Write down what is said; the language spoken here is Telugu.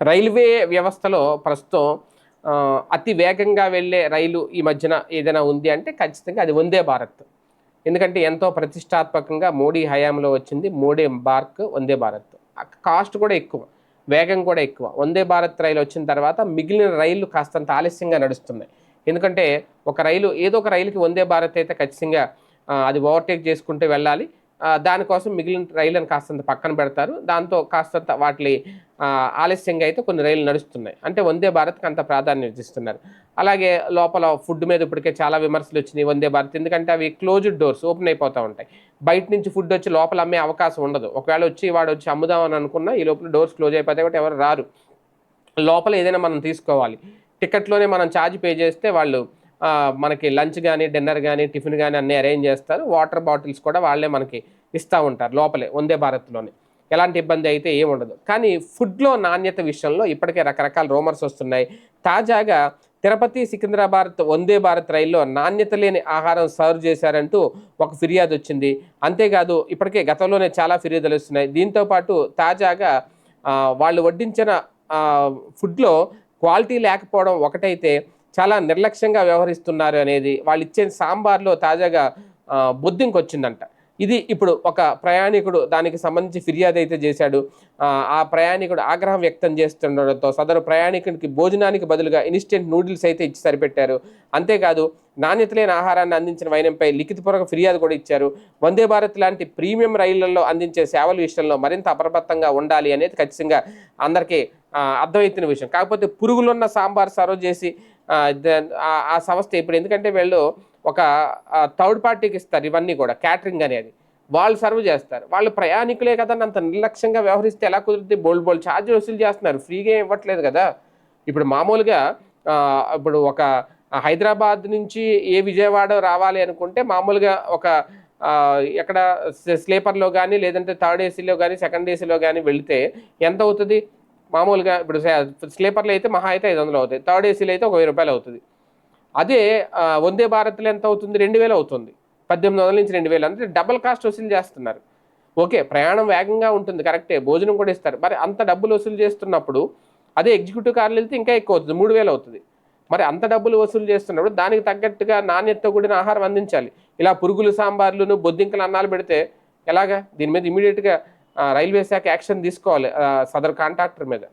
రైల్వే వ్యవస్థలో ప్రస్తుతం అతి వేగంగా వెళ్ళే రైలు ఈ మధ్యన ఏదైనా ఉంది అంటే ఖచ్చితంగా అది వందే భారత్. ఎందుకంటే ఎంతో ప్రతిష్టాత్మకంగా మోడీ హయాంలో వచ్చింది మోడీ బార్క్ వందే భారత్. కాస్ట్ కూడా ఎక్కువ వేగం కూడా ఎక్కువ. వందే భారత్ రైలు వచ్చిన తర్వాత మిగిలిన రైళ్ళు కాస్తంత ఆలస్యంగా నడుస్తున్నాయి. ఎందుకంటే ఒక రైలు ఏదో ఒక రైలుకి వందే భారత్ అయితే ఖచ్చితంగా అది ఓవర్టేక్ చేసుకుంటూ వెళ్ళాలి. దానికోసం మిగిలిన రైళ్ళను కాస్తంత పక్కన పెడతారు. దాంతో కాస్తంత వాటి ఆలస్యంగా అయితే కొన్ని రైళ్ళు నడుస్తున్నాయి. అంటే వందే భారత్కి అంత ప్రాధాన్యత ఇస్తున్నారు. అలాగే లోపల ఫుడ్ మీద ఇప్పటికే చాలా విమర్శలు వచ్చినాయి వందే భారత్. ఎందుకంటే అవి క్లోజ్డ్ డోర్స్ ఓపెన్ అయిపోతూ ఉంటాయి. బయట నుంచి ఫుడ్ వచ్చి లోపల అమ్మే అవకాశం ఉండదు. ఒకవేళ వచ్చి వాడు వచ్చి అమ్ముదామని అనుకున్నా ఈ లోపల డోర్స్ క్లోజ్ అయిపోతాయి కాబట్టి ఎవరు రారు. లోపల ఏదైనా మనం తీసుకోవాలి. టికెట్లోనే మనం ఛార్జ్ పే చేస్తే వాళ్ళు మనకి లంచ్ కానీ డిన్నర్ కానీ టిఫిన్ కానీ అన్నీ అరేంజ్ చేస్తారు. వాటర్ బాటిల్స్ కూడా వాళ్ళే మనకి ఇస్తూ ఉంటారు లోపలే వందే భారత్లోనే. ఎలాంటి ఇబ్బంది అయితే ఏముండదు కానీ ఫుడ్లో నాణ్యత విషయంలో ఇప్పటికే రకరకాల రూమర్స్ వస్తున్నాయి. తాజాగా తిరుపతి సికింద్రాబాద్ వందే భారత్ రైల్లో నాణ్యత లేని ఆహారం సర్వ్ చేశారంటూ ఒక ఫిర్యాదు వచ్చింది. అంతేకాదు ఇప్పటికే గతంలోనే చాలా ఫిర్యాదులు వస్తున్నాయి. దీంతో పాటు తాజాగా వాళ్ళు వడ్డించిన ఫుడ్లో క్వాలిటీ లేకపోవడం ఒకటైతే చాలా నిర్లక్ష్యంగా వ్యవహరిస్తున్నారు అనేది వాళ్ళు ఇచ్చే సాంబార్లో తాజాగా ఆ, బొద్దింకి వచ్చిందంట ఇది ఇప్పుడు ఒక ప్రయాణికుడు దానికి సంబంధించి ఫిర్యాదు అయితే చేశాడు. ఆ, ప్రయాణికుడు ఆగ్రహం వ్యక్తం చేస్తుండడంతో సదరు ప్రయాణికునికి భోజనానికి బదులుగా ఇన్స్టెంట్ నూడిల్స్ అయితే ఇచ్చి సరిపెట్టారు. అంతేకాదు నాణ్యత లేని ఆహారాన్ని అందించిన వైనంపై లిఖితపూర్వక ఫిర్యాదు కూడా ఇచ్చారు. వందే భారత్ లాంటి ప్రీమియం రైళ్ళలో అందించే సేవల విషయంలో మరింత అప్రమత్తంగా ఉండాలి అనేది ఖచ్చితంగా అందరికీ అర్థమవుతున్న విషయం. కాకపోతే పురుగులున్న సాంబార్ సర్వ్ చేసి ఆ, సంస్థ ఇప్పుడు ఎందుకంటే వీళ్ళు ఒక థర్డ్ పార్టీకి ఇస్తారు ఇవన్నీ కూడా క్యాటరింగ్ అనేది. వాళ్ళు సర్వ్ చేస్తారు. వాళ్ళు ప్రయాణికులే కదా అని అంత నిర్లక్ష్యంగా వ్యవహరిస్తే ఎలా కుదిరితే బోల్డ్ బోల్డ్ ఛార్జ్ వసూలు చేస్తున్నారు. ఫ్రీగా ఇవ్వట్లేదు కదా. ఇప్పుడు మామూలుగా ఇప్పుడు ఒక హైదరాబాద్ నుంచి ఏ విజయవాడ రావాలి అనుకుంటే మామూలుగా ఒక ఎక్కడ స్లీపర్లో కానీ లేదంటే థర్డ్ ఏసీలో కానీ సెకండ్ ఏసీలో కానీ వెళితే ఎంత అవుతుంది? మామూలుగా ఇప్పుడు స్లీపర్లు అయితే మహా అయితే ఐదు వందలు అవుతాయి. థర్డ్ ఏసీలో అయితే ఒక వెయ్యి రూపాయలు అవుతుంది. అదే వందే భారత్లో ఎంత అవుతుంది? రెండు వేలు అవుతుంది. పద్దెనిమిది వందల నుంచి రెండు వేలు. అంటే డబల్ కాస్ట్ వసూలు చేస్తున్నారు. ఓకే ప్రయాణం వేగంగా ఉంటుంది. కరెక్టే భోజనం కూడా ఇస్తారు. మరి అంత డబ్బులు వసూలు చేస్తున్నప్పుడు అదే ఎగ్జిక్యూటివ్ కార్లు వెళ్తే ఇంకా ఎక్కువ అవుతుంది. మూడు వేలు అవుతుంది. మరి అంత డబ్బులు వసూలు చేస్తున్నప్పుడు దానికి తగ్గట్టుగా నాణ్యతతో కూడిన ఆహారం అందించాలి. ఇలా పురుగులు సాంబార్లు బొద్దింకలు అన్నాలు పెడితే ఎలాగా? దీని మీద ఇమీడియట్గా రైల్వే శాఖ యాక్షన్ తీసుకోవాలి సదర్ కాంట్రాక్టర్ మీద.